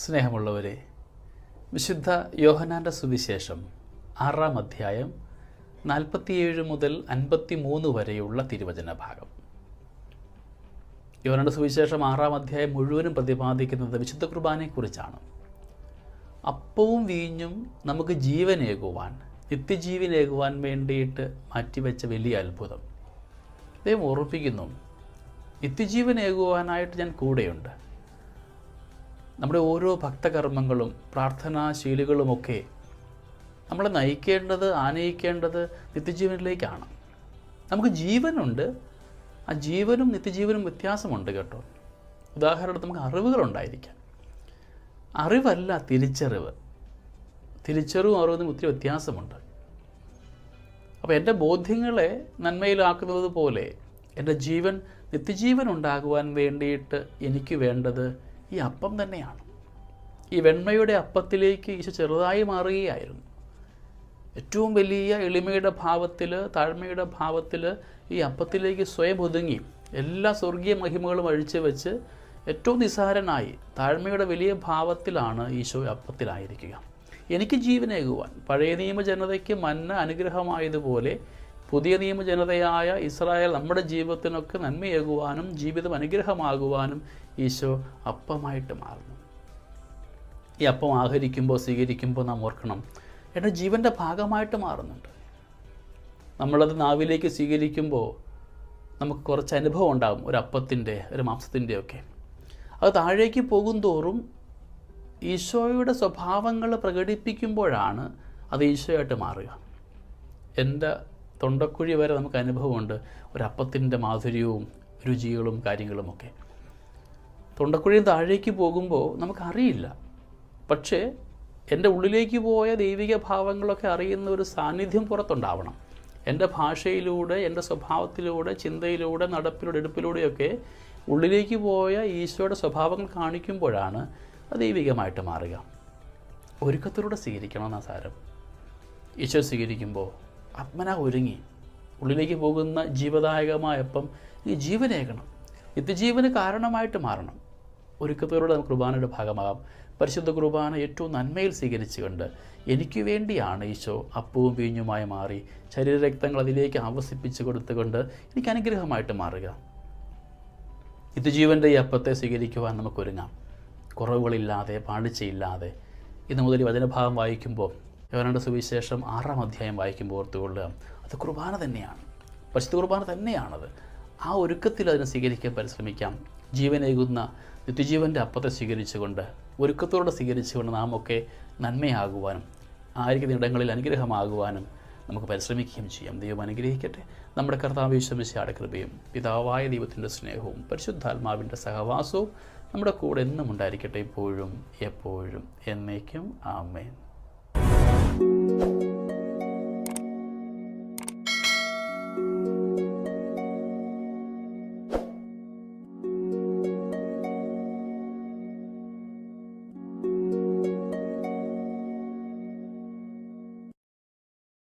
സ്നേഹമുള്ളവരെ വിശുദ്ധ യോഹനാന്റെ സുവിശേഷം ആറാം അധ്യായം നാൽപ്പത്തിയേഴ് മുതൽ അൻപത്തി മൂന്ന് വരെയുള്ള തിരുവചന ഭാഗം യോഹനാന്റെ സുവിശേഷം ആറാം അധ്യായം മുഴുവനും പ്രതിപാദിക്കുന്നത് വിശുദ്ധ കുർബാനയെക്കുറിച്ചാണ്. അപ്പവും വീഞ്ഞും നമുക്ക് ജീവനേകുവാൻ നിത്യജീവനേകുവാൻ വേണ്ടിയിട്ട് മാറ്റിവെച്ച വലിയ അത്ഭുതം. അദ്ദേഹം ഓർമ്മിപ്പിക്കുന്നു നിത്യജീവനേകുവാനായിട്ട് ഞാൻ കൂടെയുണ്ട്. നമ്മുടെ ഓരോ ഭക്തകർമ്മങ്ങളും പ്രാർത്ഥനാശീലുകളുമൊക്കെ നമ്മളെ നയിക്കേണ്ടത് ആനയിക്കേണ്ടത് നിത്യജീവനിലേക്കാണ്. നമുക്ക് ജീവനുണ്ട്. ആ ജീവനും നിത്യജീവനും വ്യത്യാസമുണ്ട് കേട്ടോ. ഉദാഹരണത്തിന് നമുക്ക് അറിവുകളുണ്ടായിരിക്കാം. അറിവല്ല തിരിച്ചറിവ്. തിരിച്ചറിവും അറിവും ഒത്തിരി വ്യത്യാസമുണ്ട്. അപ്പോൾ എന്റെ ബോധ്യങ്ങളെ നന്മയിലാക്കുന്നത് പോലെ എന്റെ ജീവൻ നിത്യജീവൻ ഉണ്ടാകുവാൻ വേണ്ടിയിട്ട് എനിക്ക് വേണ്ടത് ഈ അപ്പം തന്നെയാണ്. ഈ വെണ്മയുടെ അപ്പത്തിലേക്ക് ഈശോ ചെറുതായി മാറുകയായിരുന്നു. ഏറ്റവും വലിയ എളിമയുടെ ഭാവത്തിൽ താഴ്മയുടെ ഭാവത്തിൽ ഈ അപ്പത്തിലേക്ക് സ്വയം ഒതുങ്ങി. എല്ലാ സ്വർഗീയ മഹിമകളും അഴിച്ചു വെച്ച് ഏറ്റവും നിസ്സാരനായി താഴ്മയുടെ വലിയ ഭാവത്തിലാണ് ഈശോ അപ്പത്തിലായിരിക്കുക. എനിക്ക് ജീവനേകുവാൻ പഴയ നിയമ ജനതയ്ക്ക് മന്ന അനുഗ്രഹമായതുപോലെ പുതിയ നിയമ ജനതയായ ഇസ്രായേൽ നമ്മുടെ ജീവിതത്തിനൊക്കെ നന്മയേകുവാനും ജീവിതം അനുഗ്രഹമാകുവാനും ഈശോ അപ്പമായിട്ട് മാറുന്നു. ഈ അപ്പം ആഹരിക്കുമ്പോൾ സ്വീകരിക്കുമ്പോൾ നാം ഓർക്കണം എന്റെ ജീവന്റെ ഭാഗമായിട്ട് മാറുന്നുണ്ട്. നമ്മളത് നാവിലേക്ക് സ്വീകരിക്കുമ്പോൾ നമുക്ക് കുറച്ച് അനുഭവം ഉണ്ടാകും ഒരു അപ്പത്തിന്റെ ഒരു മാംസത്തിന്റെ ഒക്കെ. അത് താഴേക്ക് പോകും തോറും ഈശോയുടെ സ്വഭാവങ്ങൾ പ്രകടിപ്പിക്കുമ്പോഴാണ് അത് ഈശോയായിട്ട് മാറുക. എന്റെ തൊണ്ടക്കുഴി വരെ നമുക്ക് അനുഭവമുണ്ട് ഒരു അപ്പത്തിന്റെ മാധുര്യവും രുചികളും കാര്യങ്ങളുമൊക്കെ. തൊണ്ടക്കുഴിയും താഴേക്ക് പോകുമ്പോൾ നമുക്കറിയില്ല. പക്ഷേ എന്റെ ഉള്ളിലേക്ക് പോയ ദൈവിക ഭാവങ്ങളൊക്കെ അറിയുന്ന ഒരു സാന്നിധ്യം പുറത്തുണ്ടാവണം. എന്റെ ഭാഷയിലൂടെ എന്റെ സ്വഭാവത്തിലൂടെ ചിന്തയിലൂടെ നടപ്പിലൂടെ എടുപ്പിലൂടെയൊക്കെ ഉള്ളിലേക്ക് പോയ ഈശോയുടെ സ്വഭാവങ്ങൾ കാണിക്കുമ്പോഴാണ് അത് ദൈവികമായിട്ട് മാറുക. ഒരുക്കത്തിലൂടെ സ്വീകരിക്കണമെന്ന സാരം. ഈശോ സ്വീകരിക്കുമ്പോൾ ആത്മന ഒരുങ്ങി. ഉള്ളിലേക്ക് പോകുന്ന ജീവദായകമായപ്പം ഈ ജീവനേകണം. നിത്യജീവന് കാരണമായിട്ട് മാറണം. ഒരുക്കത്തിലൂടെ നമുക്ക് കുർബാനയുടെ ഭാഗമാകാം. പരിശുദ്ധ കുർബാന ഏറ്റവും നന്മയിൽ സ്വീകരിച്ചുകൊണ്ട് എനിക്ക് വേണ്ടിയാണ് ഈശോ അപ്പവും വീഞ്ഞുമായി മാറി ശരീരരക്തങ്ങൾ അതിലേക്ക് ആവസിപ്പിച്ച് കൊടുത്തുകൊണ്ട് എനിക്ക് അനുഗ്രഹമായിട്ട് മാറുക. നിത്യജീവന്റെ ഈ അപ്പത്തെ സ്വീകരിക്കുവാൻ നമുക്കൊരുങ്ങാം. കുറവുകളില്ലാതെ പാണ്ഡിച്ചയില്ലാതെ ഇന്ന് മുതൽ വചനഭാഗം വായിക്കുമ്പോൾ യോനാണ്ട് സുവിശേഷം ആറാം അധ്യായം വായിക്കുമ്പോൾ ഓർത്തുകൊള്ളുക അത് കുർബാന തന്നെയാണ്. പരിശുദ്ധ കുർബാന തന്നെയാണത്. ആ ഒരുക്കത്തിൽ അതിനെ സ്വീകരിക്കാൻ പരിശ്രമിക്കാം. ജീവനേകുന്ന നിത്യജീവന്റെ അപ്പത്തെ സ്വീകരിച്ചുകൊണ്ട് ഒരുക്കത്തോടെ സ്വീകരിച്ചുകൊണ്ട് നാം ഒക്കെ നന്മയാകുവാനും ആയിരിക്കുന്ന ഇടങ്ങളിൽ അനുഗ്രഹമാകുവാനും നമുക്ക് പരിശ്രമിക്കുകയും ചെയ്യാം. ദൈവം അനുഗ്രഹിക്കട്ടെ. നമ്മുടെ കർത്താവ് വിശ്രമിച്ച കൃപയും പിതാവായ ദൈവത്തിന്റെ സ്നേഹവും പരിശുദ്ധാത്മാവിന്റെ സഹവാസവും നമ്മുടെ കൂടെ എന്നും ഉണ്ടായിരിക്കട്ടെ ഇപ്പോഴും എപ്പോഴും എന്നേക്കും. ആമേൻ.